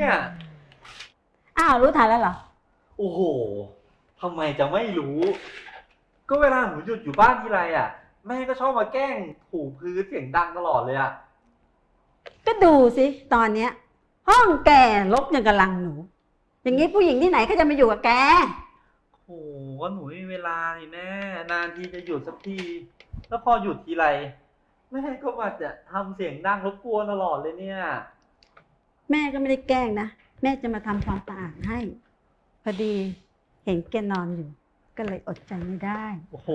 เนี่ย อ้าวรู้ทันแล้วเหรอ โอ้โหทำไมจะไม่รู้ ก็เวลาหนูหยุดอยู่บ้านทีไรอะ แม่ก็ชอบมาแกล้งถูพื้นเสียงดังตลอดเลยอะ ก็ดูสิตอนเนี้ย ห้องแกลกอย่างกำลังหนู อย่างนี้ผู้หญิงที่ไหนก็จะมาอยู่กับแก โอ้โหก็หนูไม่มีเวลานี่แม่ นานทีจะหยุดสักที แล้วพอหยุดทีไร แม่ก็มาจะทำเสียงดังรบกวนตลอดเลยเนี่ย แม่ก็ไม่ได้แกล้งนะ แม่จะมาทำความสะอาดให้ พอดีเห็นแกนอนอยู่ ก็เลยอดใจไม่ได้ โอ้โห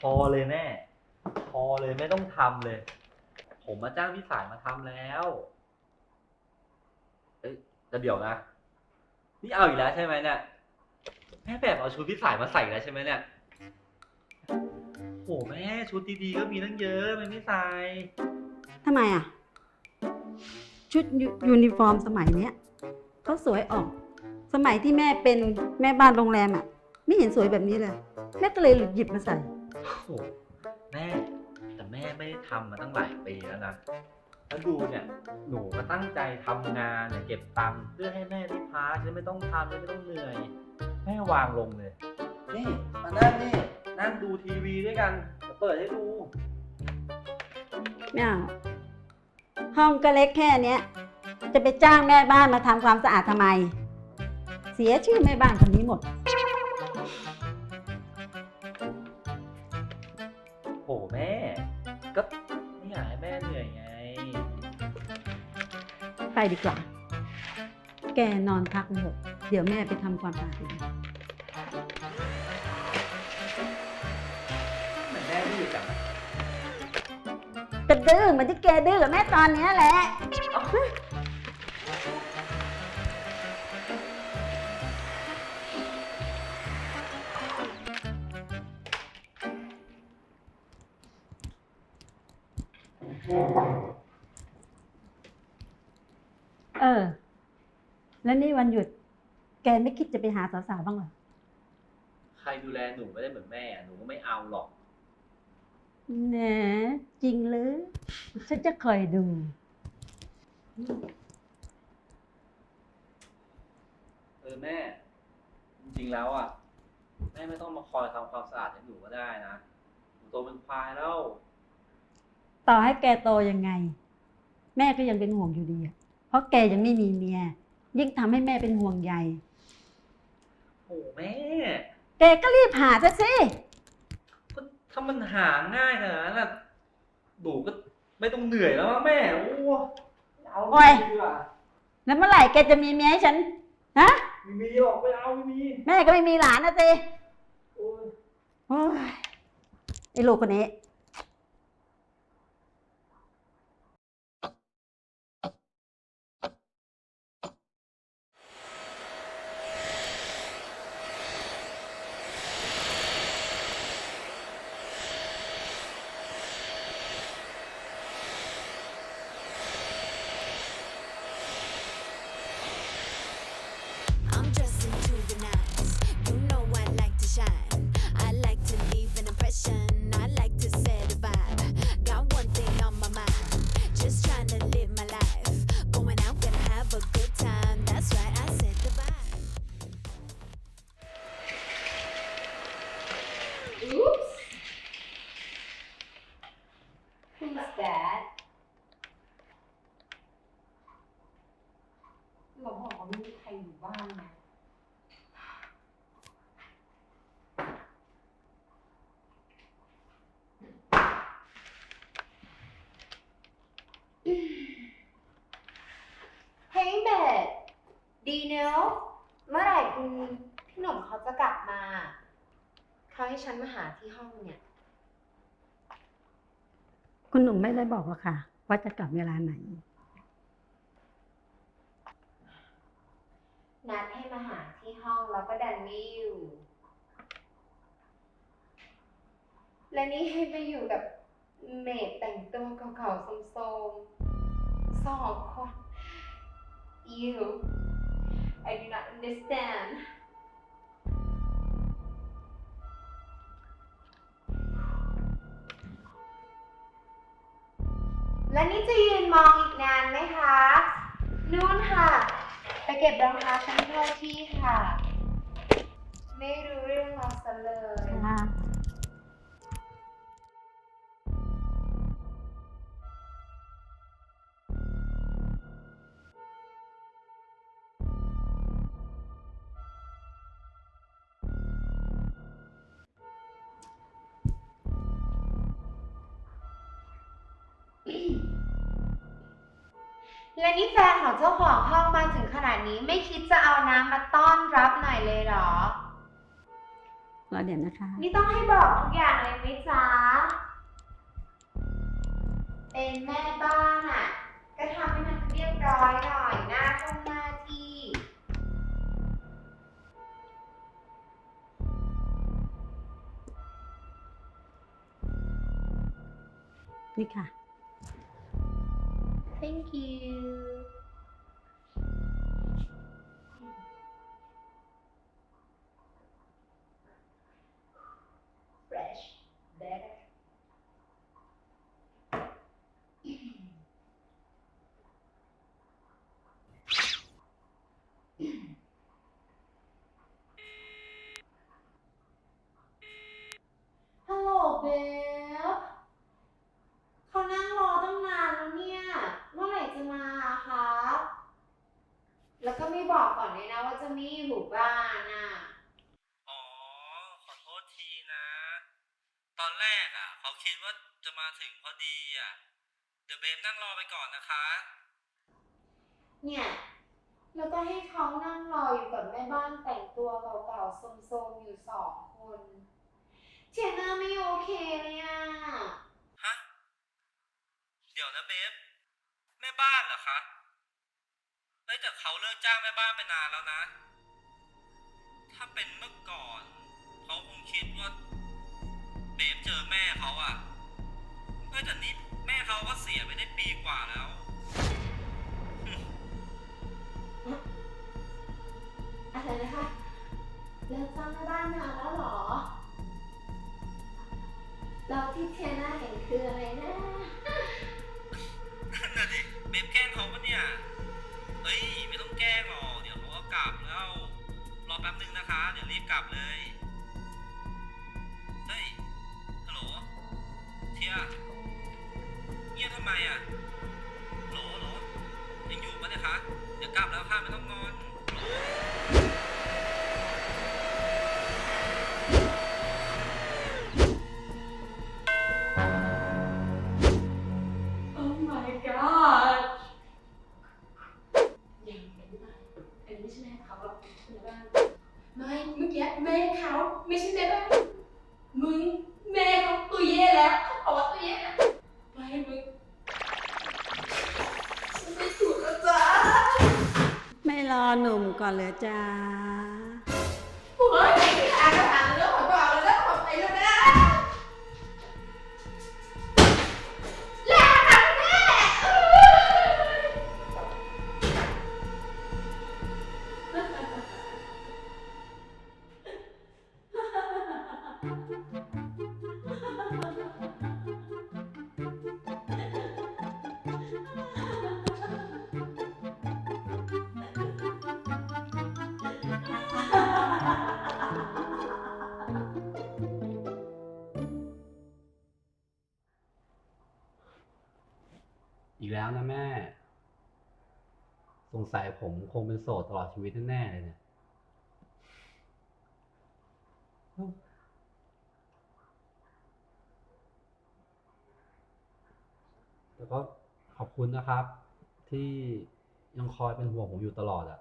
พอเลยแม่ พอเลยไม่ต้องทำเลย ผมมาจ้างพี่สายมาทำแล้วเอ้ยแต่เดี๋ยวนะ นี่เอาอีกแล้วใช่ไหมเนี่ยแม่แบบเอาชุดพี่สายมาใส่แล้วใช่ไหมเนี่ยโอ้โหแม่ชุดดีๆก็มีตั้งเยอะมันไม่ใส่ ทำไมอะ ชุดยูยูนิฟอร์มสมัยเนี้ยเขาสวยออก สมัยที่แม่เป็นแม่บ้านโรงแรมอะ ไม่เห็นสวยแบบนี้เลยแม่ก็เลยหยิบมาใส่ โอ้โหแม่ แต่แม่ไม่ได้ทำมาตั้งหลายปีแล้วนะแล้วดูเนี่ย หนูก็ตั้งใจทำงานเนี่ยเก็บตังค์เพื่อให้แม่ได้พักจะไม่ต้องทำจะไม่ต้องเหนื่อย แม่วางลงเลย นี่มานั่งนี่นั่งดูทีวีด้วยกันเดี๋ยวเปิดให้ดู ไม่เอา ห้องก็เล็กแค่เนี้ยจะไปจ้างแม่บ้านมาทำความสะอาดทำไม เสียชื่อแม่บ้านคนนี้หมด โหแม่ ก็ไม่อยากให้แม่เหนื่อยไง ไปดีกว่า แกนอนพักเถอะ เดี๋ยวแม่ไปทำความสะอาดเองเหมือนแม่ดื้อจังอะก็ ดื้อเหมือนที่แกดื้อกับแม่ตอนเนี้ยแหละ เออ แล้วนี่วันหยุด แกไม่คิดจะไปหาสาวๆบ้างเหรอ ใครดูแลหนูไม่ได้เหมือนแม่อะหนูก็ไม่เอาหรอก แหนจริงหรือ ฉันจะคอยดู เออแม่ จริงๆแล้วอะ แม่ไม่ต้องมาคอยทำความสะอาดให้หนูก็ได้นะหนูโตเป็นควายแล้ว ต่อให้แกโตยังไง แม่ก็ยังเป็นห่วงอยู่ดีอะเพราะแกยังไม่มีเมีย ยิ่งทำให้แม่เป็นห่วงใยโอ้แม่ แกก็รีบหาซะสิก็ ถ้ามันหาง่ายขนาดนั้นน่ะหนูก็ไม่ต้องเหนื่อยแล้วมั้งแม่โอ้ไม่เอาโอ้ย ดีกว่าแล้วเมื่อไหร่แกจะมีเมียให้ฉัน ฮะ ไม่มีหรอกไม่เอาไม่มีแม่ก็ไม่มีหลานนะสิโอ้ย โอ้ยไอ้ลูกคนนี้ ให้ฉันมาหาที่ห้องเนี่ย คุณหนุ่มไม่ได้บอกหรอกค่ะ ว่าจะกลับเวลาไหน นัดให้มาหาที่ห้องแล้วก็ดันไม่อยู่ และนี่ให้ไปอยู่กับเมดแต่งตัวเก่าๆโสมๆสองคน you I do not understand และนี่จะยืนมองอีกนานไหมคะ นู่นค่ะ ไปเก็บรองเท้าฉันเข้าที่ค่ะ ไม่รู้เรื่องเราซะเลย ค่ะ และนี่แฟนของเจ้าของห้องมาถึงขนาดนี้ไม่คิดจะเอาน้ำมาต้อนรับหน่อยเลยเหรอ รอเดี๋ยวนะคะ นี่ต้องให้บอกทุกอย่างเลยไหมจ๊ะ เป็นแม่บ้านอะ ก็ทำให้มันเรียบร้อยหน่อยหน้าท่องหน้าที่ นี่ค่ะ thank you บอกก่อนเลยนะว่าจะไม่อยู่บ้านน่ะ อ๋อ ขอโทษทีนะ ตอนแรกอะ เขาคิดว่าจะมาถึงพอดีอะ เดี๋ยวเบฟนั่งรอไปก่อนนะคะ เนี่ย แล้วก็ให้เขานั่งรออยู่กับแม่บ้านแต่งตัวเก่าๆโซมๆอยู่สองคนเทียน่าไม่โอเคเลยอะ ฮะ เดี๋ยวนะเบฟแม่บ้านเหรอคะ เฮ้ยแต่เขาเลิกจ้างแม่บ้านไปนานแล้วนะ ถ้าเป็นเมื่อก่อน เขาคงคิดว่า ก่อนเลยจ้า แล้วนะแม่ สงสัยผมคงเป็นโสดตลอดชีวิตแน่ๆเลยเนี่ยแล้วก็ขอบคุณนะครับ ที่ยังคอยเป็นห่วงผมอยู่ตลอดอะ